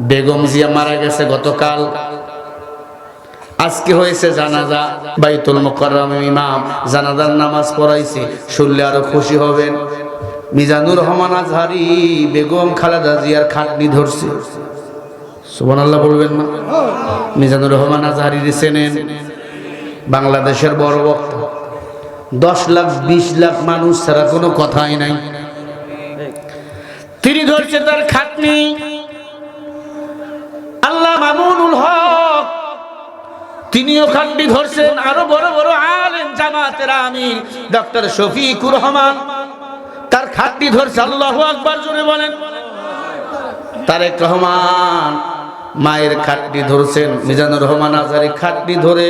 বেগম জিয়া মারা গেছে গতকাল। আজকে হয়েছে জানাজা, বাইতুল মোকাররম ইমাম জানাজার নামাজ পড়াইছে, শুনলে আরও খুশি হবেন। মিজানুর রহমান আজহারি, বেগম খালেদা জিয়ার খাটনি ধরছে। সুবহান আল্লাহ বলবেন না? মিজানুর রহমান আজহারি চেনেন। বাংলাদেশের বড় বক্তা। দশ লাখ, বিশ লাখ মানুষ ছাড়া কোনো কথাই নাই। তিনি ধরছে তার খাটনি। আল্লাহ মামুনুল হক। তিনিও খাটনি ধরছেন আরও বড় বড় আলেম জামাতের আমির, ডক্টর শফিকুর রহমান। তার খাটনি ধরছে, আল্লাহ আকবার জোরে বলেন। তারেক রহমান মায়ের খাটনি ধরছেন, মিজানুর রহমান আজারি খাটনি ধরে।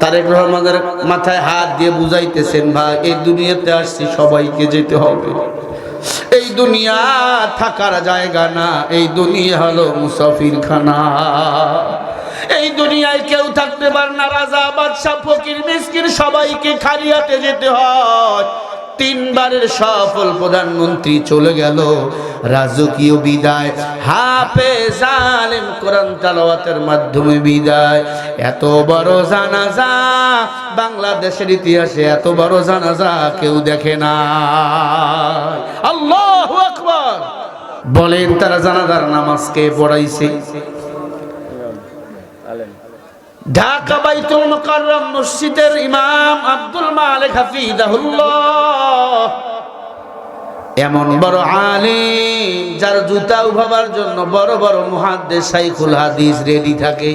তারেক রহমানের মাথায় হাত দিয়ে বুঝাইতেছেন, ভাই, এই দুনিয়াতে আসছি, সবাইকে যেতে হবে। এই দুনিয়া থাকার জায়গা না, এই দুনিয়া হলো মুসাফির খানা এই দুনিয়ায় কেউ থাকতে পারে না, রাজা, বাদশাহ, ফকির, মিসকিন, সবাইকে খালিয়াতে যেতে হয়। তিনবারের সফল প্রধানমন্ত্রী চলে গেল। রাজকীয় বিদায়। হাফে জালেম কোরআন তালাওয়াতের মাধ্যমে বিদায়। এত বড় জানাজা বাংলাদেশের ইতিহাসে এত বড় জানাজা কেউ দেখে না। আল্লাহু আকবার। বলেন তারা জানাজার নামাজকে পড়াইছে? ঢাকা বাইতুল মুকাররম মসজিদের ইমাম আব্দুল মালিক হাফিজাহুল্লাহ। এমন বড় আলিম যার জুতা উভাবার জন্য বড় বড় মুহাদ্দিস সাইকুল হাদিস রেডি থাকে।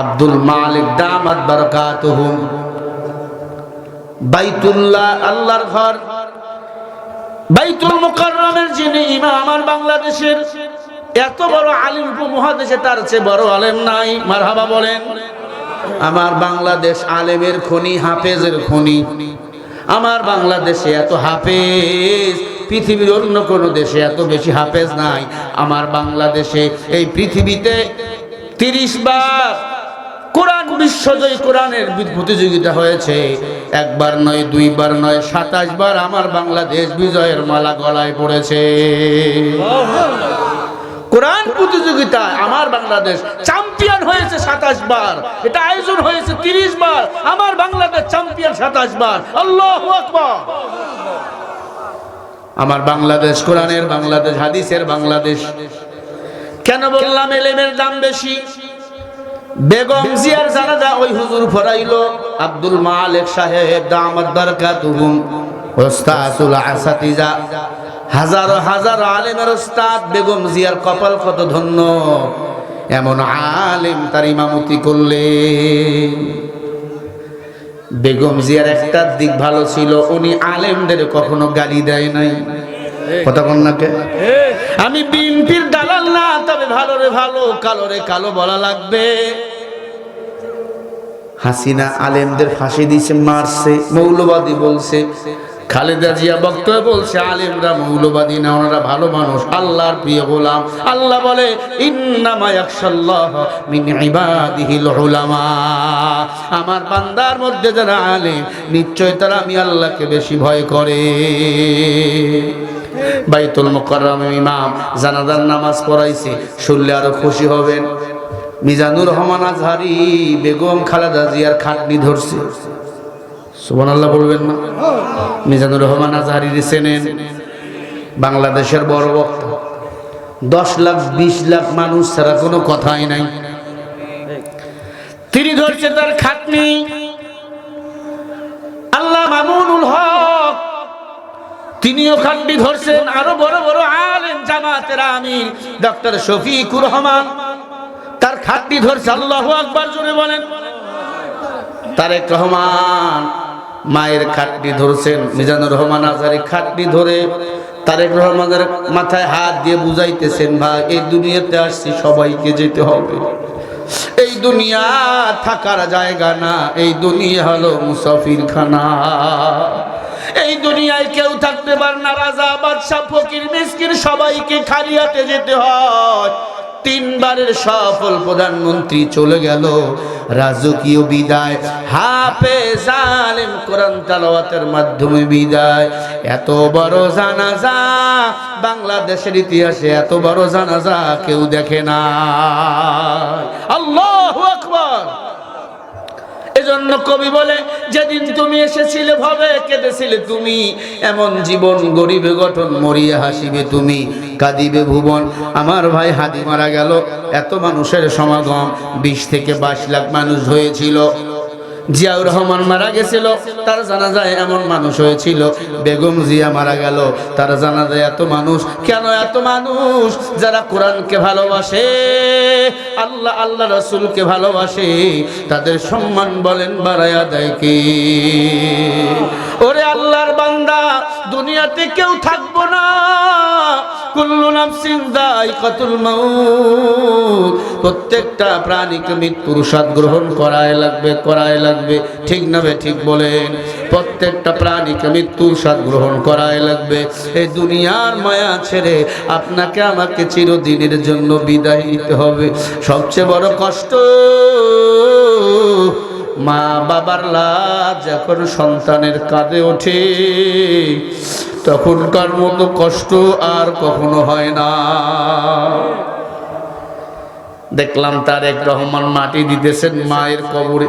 আব্দুল মালিক দামাত বারাকাতুহুম বাইতুল্লাহ আল্লাহর ঘর। বাইতুল মুকাররমের যিনি ইমাম আমার বাংলাদেশের এত বড় আলিম উপমহাদেশে তার চেয়ে বড় আলেম নাই। মারহাবা বলেন, আমার বাংলাদেশ আলেমের খনি, হাফেজের খনি। আমার বাংলাদেশে এত হাফেজ, পৃথিবীর অন্য কোনো দেশে এত বেশি হাফেজ নাই। আমার বাংলাদেশে এই পৃথিবীতে তিরিশ বার কোরআন বিশ্বজয়ী কোরআনের প্রতিযোগিতা হয়েছে। একবার নয়, দুইবার নয়, সাতাশ বার আমার বাংলাদেশ বিজয়ের মালা গলায় পড়েছে। কোরআন প্রতিযোগিতায় আমার বাংলাদেশ চ্যাম্পিয়ন হয়েছে সাতাশ বার। এটা আয়োজন হয়েছে তিরিশ বার। আমার বাংলাদেশ চ্যাম্পিয়ন সাতাশ বার। আল্লাহ আকবার। আমার বাংলাদেশ কোরআনের বাংলাদেশ হাদিসের বাংলাদেশ। কেন বললাম এলেমের দাম বেশি? বেগম জিয়ার জানাজা ওই হুজুর ফরাইলো। আব্দুল মালিক সাহেব দামাত বারকাতুহুম। ওস্তাদুল আসাতিজা। হাজারো হাজারো আলেমের ওস্তাদ বেগম জিয়ার কপাল কত ধন্য। এমন আলেম তার ইমামতি করলে। বেগম জিয়ার একটা দিক ভালো ছিল, উনি আলেমদের কখনো গালি দেয় নাই। কথা কন্যাকে আমি বিএনপির দালাল না, তবে ভালো রে ভালো, কালো রে কালো বলা লাগবে। হাসিনা আলেমদের ফাঁসি দিছে মারছে, মৌলবাদী বলছে। খালেদা জিয়া বক্তব্য বলছে, আলেমরা মৌলবাদী না, ওনারা ভালো মানুষ। আল্লাহর প্রিয় গোলাম। আল্লাহ বলে আমার বান্দার মধ্যে যারা আলেম, নিশ্চয় তারা আমি আল্লাহকে বেশি ভয় করে। বাইতুল মুকাররম ইমাম জানাদার নামাজ পড়াইছে, শুনলে আরও খুশি হবেন। মিজানুর রহমান আজহারি বেগম খালেদা জিয়ার খাটনি ধরছে। সুবহান আল্লাহ বলবেন না? মিজানুর রহমান আজহারি চেনেন বাংলাদেশের বড় বক্তা। দশ লাখ, বিশ লাখ মানুষ ছাড়া কোনো কথাই নাই। তিনি ধরছে তার খাটনি। আল্লাহ মামুনুল হক। তিনিও খাটনি ধরছেন। আরও বড় বড় আলেম জামাতের আমির ডক্টর শফিকুর রহমান। তার খাটনি ধরছে। আল্লাহ আকবার জুড়ে বলেন। তারেক রহমান মায়ের খাটনি ধরছেন, মিজানুর রহমান আজারি খাটনি ধরে তারেক রহমানের মাথায় হাত দিয়ে বুঝাইতেছেন, ভাই, এই দুনিয়াতে আসছি, সবাইকে যেতে হবে। এই দুনিয়া থাকার জায়গা না, এই দুনিয়া হলো মুসাফির খানা এই দুনিয়ায় কেউ থাকতে পারে না, রাজা, বাদশাহ, ফকির, মিসকিন সবাইকে খালিয়াতে যেতে হয়। তিনবারের সফল প্রধানমন্ত্রী চলে গেল। রাজকীয় বিদায়। হাফে জালেম কোরআন তালাওয়াতের মাধ্যমে বিদায়। এত বড় জানাজা বাংলাদেশের ইতিহাসে এত বড় জানাজা কেউ দেখে না আল্লাহু আকবার। এজন্য কবি বলে, যেদিন তুমি এসেছিলে ভাবে কেঁদেছিলে তুমি। এমন জীবন গরিবে গঠন মরিয়া হাসিবে তুমি, কাঁদিবে ভুবন। আমার ভাই হাদি মারা গেল, এত মানুষের সমাগম, বিশ থেকে বাইশ লাখ মানুষ হয়েছিল। জিয়াউর রহমান মারা গেছিল, তার জানাজায় এমন মানুষ হয়েছিল। বেগম জিয়া মারা গেল, তার জানাজায় এত মানুষ। কেন এত মানুষ? যারা কোরআনকে ভালোবাসে, আল্লাহ আল্লাহ রসুলকে ভালোবাসে, তাদের সম্মান বলেন বাড়ায়া দেয় কি? ওরে আল্লাহর বান্দা, দুনিয়াতে কেউ থাকব না। প্রত্যেকটা প্রাণীকে মৃত্যুর স্বাদ গ্রহণ করায় লাগবে করায় লাগবে। ঠিক না ঠিক বলেন? প্রত্যেকটা প্রাণীকে মৃত্যুর স্বাদ গ্রহণ করায় লাগবে। এই দুনিয়ার মায়া ছেড়ে আপনাকে আমাকে চিরদিনের জন্য বিদায় নিতে হবে। সবচেয়ে বড় কষ্ট মা বাবার লাজ যখন সন্তানের কাঁধে ওঠে। তখনকার মতো কষ্ট আর কখনো হয় না। দেখলাম তার এক রহমান মাটি দিতেছেন মায়ের কবরে।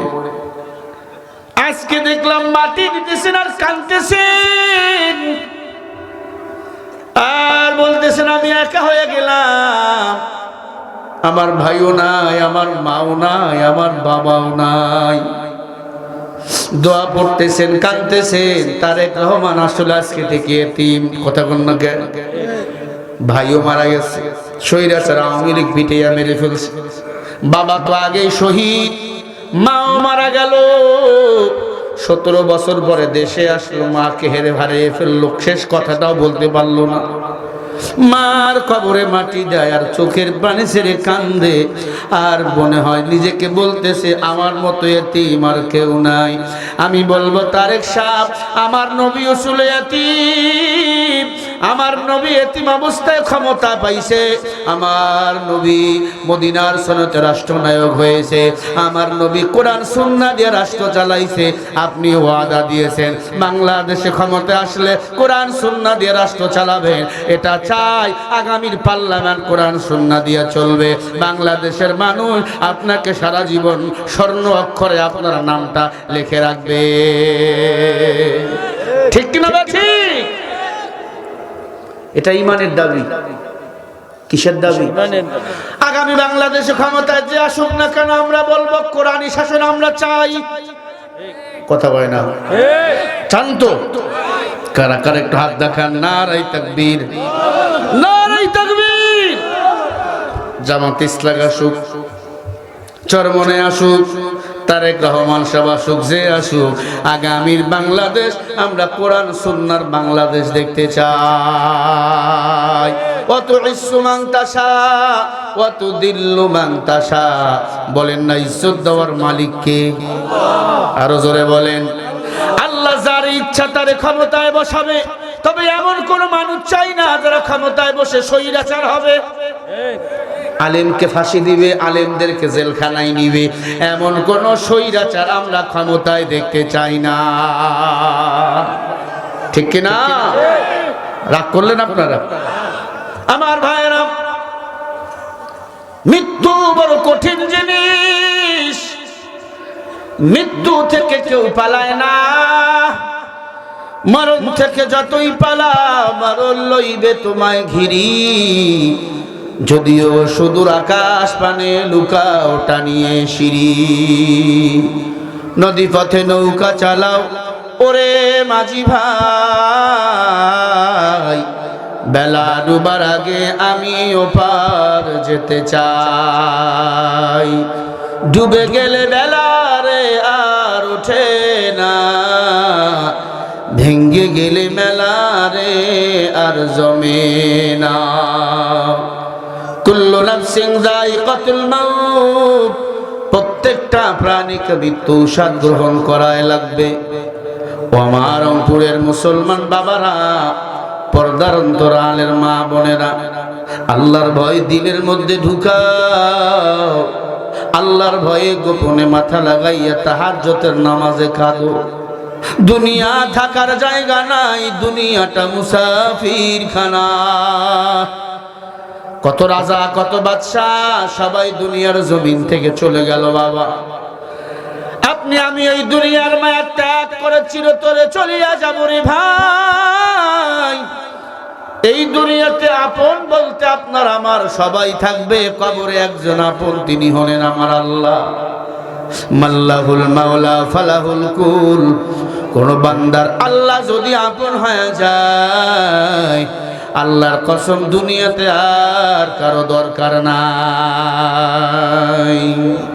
আজকে দেখলাম মাটি দিতেছেন আর কাঁদতেছেন। আর বলতেছেন, আমি একা হয়ে গেলাম। আমার ভাইও নাই, আমার মাও নাই, আমার বাবাও নাই। দোয়া পড়তেছেন, কাঁদতেছেন। তারেক রহমান আসলে আজকে থেকে এতিম। কথা কোন না জ্ঞান ভাইও মারা গেছে। স্বৈরাচার আওয়ামী লীগ পিটিয়া মেরে ফেলছে। বাবা তো আগেই শহীদ, মাও মারা গেল। সতেরো বছর পরে দেশে আসলো, মাকে হেরে হারিয়ে ফেলল। শেষ কথাটাও বলতে পারল না। মার কবরে মাটি দেয় আর চোখের পানি ছেড়ে কান্দে। আর মনে হয় নিজেকে বলতেছে, আমার মতো এতিম আর কেউ নাই। আমি বলব, তারেক সাপ আমার নবী উসুলে এতিম। আমার নবী এতিম অবস্থায় ক্ষমতা পাইছে। আমার নবী মদিনার সনতে রাষ্ট্রনায়ক হয়েছে। আমার নবী কোরআন সুন্না দিয়ে রাষ্ট্র চালাইছে। আপনি ওয়াদা দিয়েছেন, বাংলাদেশে ক্ষমতা আসলে কোরআন সুন্না দিয়ে রাষ্ট্র চালাবেন। এটা চাই আগামীর পার্লামেন্ট কোরআন সুন্না দিয়ে চলবে। বাংলাদেশের মানুষ আপনাকে সারা জীবন স্বর্ণ অক্ষরে আপনার নামটা লিখে রাখবে। ঠিক কিনা বা ঠিক এটা ইমানের দাবি। কিসের দাবি? আগামী বাংলাদেশে ক্ষমতায় যে আসুক না কেন আমরা বলব কোরআনী শাসন আমরা চাই। কথা বলে না। চান তো কারা কারা একটু হাত দেখান। নারাই তাকবীর। নারাই তাকবীর। জামাত ইসলাম আসুক চরমনে আসুক। তারেক রহমান সাহেব আসুক যে আসুক, আগামীর বাংলাদেশ আমরা কোরআন, সুন্নার বাংলাদেশ দেখতে চাই। বলেন না, ইজ্জত দেওয়ার মালিককে আরও জোরে বলেন। আল্লাহ যার ইচ্ছা তারে ক্ষমতায় বসাবে, তবে এমন কোন মানুষ চাই না যারা ক্ষমতায় বসে স্বৈরাচার হবে। আলেমকে ফাঁসি দিবে, আলেমদেরকে জেলখানায় নিবে। এমন কোন স্বৈরাচার আমরা ক্ষমতায় দেখতে চাই না। ঠিক কি না রাগ করলেন আপনারা? আমার ভাইয়েরা, মৃত্যু বড় কঠিন জিনিস। মৃত্যু থেকে কেউ পালায় না। মরণ থেকে যতই পালা, মরণ লইবে তোমায় ঘিরি। যদিও সুদূর আকাশ পানে লুকাও, টানিয়ে সিঁড়ি। নদী পথে নৌকা চালাও, ওরে মাঝি ভাই। বেলা ডুবার আগে আমি ওপার যেতে চাই। ডুবে গেলে বেলা রে আর ওঠে না। ভেঙ্গে গেলে মেলা রে আর জমে না। কুল্লু নাফসিং যায়িকাতুল মাউত। প্রত্যেকটা প্রাণীকে মৃত্যু স্বাদ গ্রহণ করায় লাগবে। ও আমার রংপুরের মুসলমান বাবারা, পর্দার অন্তরালের মা বোনেরা, আল্লাহর ভয় দিলের মধ্যে ঢুকাও। আল্লাহর ভয়ে গোপনে মাথা লাগাইয়া তাহার তাহাজ্জতের নামাজে কাঁদো। দুনিয়া থাকার জায়গা নাই, দুনিয়াটা মুসাফির খানা কত রাজা, কত বাদশাহ, সবাই দুনিয়ার জমিন থেকে চলে গেল বাবা। আপনি, আমি এই দুনিয়ার মায়া ত্যাগ করে চিরতরে চলিয়া যাব রে ভাই। এই দুনিয়াতে আপন বলতে আপনার আমার সবাই থাকবে, কবরে একজন আপন, তিনি হলেন আমার আল্লাহ। মাল্লাহুল মাওলা, ফালাহুল কুল। কোন বান্দার আল্লাহ যদি আপন হয়ে যায় আল্লাহর কসম দুনিয়াতে আর কারও দরকার নাই।